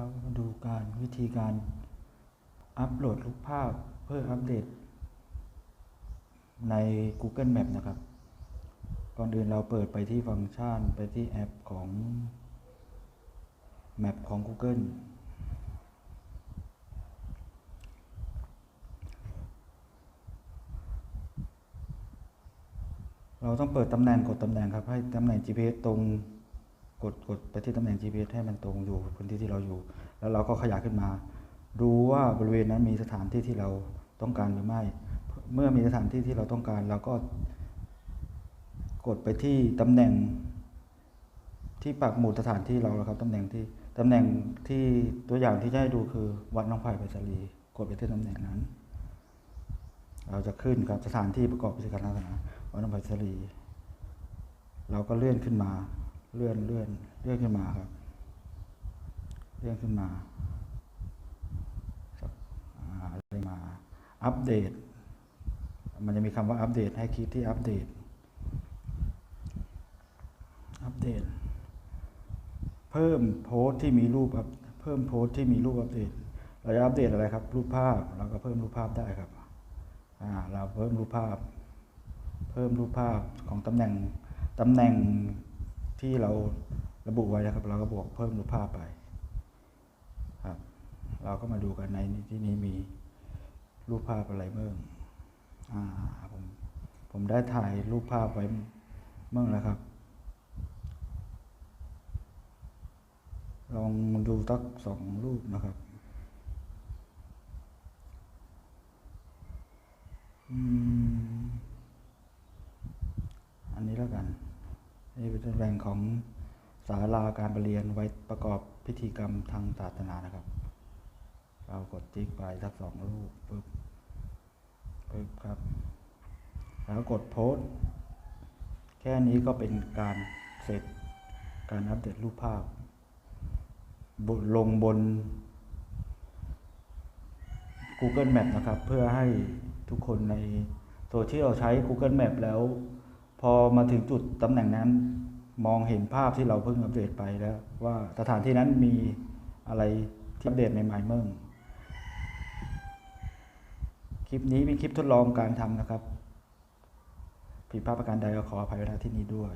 เรามาดูการวิธีการอัปโหลดรูปภาพเพื่ออัปเดต ใน Google Map นะครับ ก่อนอื่นเราเปิดไปที่ฟังก์ชันไปที่แอปของ Map ของ Google เราต้องเปิดตำแหน่งกดตำแหน่งครับ ให้ตำแหน่ง GPS ตรง กดกดไปที่ตำแหน่ง GPS ให้มันตรงอยู่พื้นที่ที่เราอยู่ แล้วเราก็ขยายขึ้นมา ดูว่าบริเวณนั้นมีสถานที่ที่เราต้องการหรือไม่ เมื่อมีสถานที่ที่เราต้องการเราก็ กดไปที่ตำแหน่ง ที่ปักหมุดสถานที่เราแล้วครับตำแหน่งที่ตำแหน่งที่ตัวอย่างที่จะให้ดูคือวัดน้องไผ่ไผ่สาลีกดไปที่ตำแหน่งนั้น เราจะขึ้นครับสถานที่ประกอบพิธีการศาสนาวัดน้องไผ่สาลีเราก็เลื่อนขึ้นมา เลื่อนเลื่อนเลื่อนขึ้นมาครับ เลื่อนขึ้นมาสักอ่าเลื่อนมา อัปเดต มันจะมีคำว่าอัปเดตให้คลิกที่อัปเดต อัปเดต เพิ่มโพสต์ที่มีรูปอัปเพิ่มโพสต์ที่มีรูปอัปเดต เราจะอัปเดตอะไรครับ รูปภาพ เราก็เพิ่มรูปภาพได้ครับอ่าเราเพิ่มรูปภาพ เพิ่มรูปภาพของตำแหน่งตำแหน่ง ที่เราระบุไว้นะครับ เราก็บวกเพิ่มรูปภาพไปครับ เราก็มาดูกันในที่นี้มีรูปภาพอะไรเมื่งอ่าผมผมได้ถ่ายรูปภาพไว้เมื่อแล้วครับ ลองดูตักสองรูปนะครับ อืม อันนี้แล้วกัน นี่ เป็นแหน่งของศาลาการประเรียนไว้ประกอบพิธีกรรมทางศาสนานะครับ เรากดติ๊กไปสักสองรูปปึ๊บปึ๊บครับ แล้วกดโพสต์แค่นี้ก็เป็นการเสร็จการอัปเดตรูปภาพบลงบน Google Map นะครับ เพื่อให้ทุกคนในโซเชียลใช้ Google Map แล้ว พอมาถึงจุดตำแหน่งนั้น มองเห็นภาพที่เราเพิ่งอัปเดตไปแล้ว ว่าสถานที่นั้นมีอะไรที่อัปเดตใหม่ๆเมื่งคลิปนี้เป็นคลิปทดลองการทำนะครับผิดพลาดประการใดก็ขออภัยไว้ณที่นี้ด้วย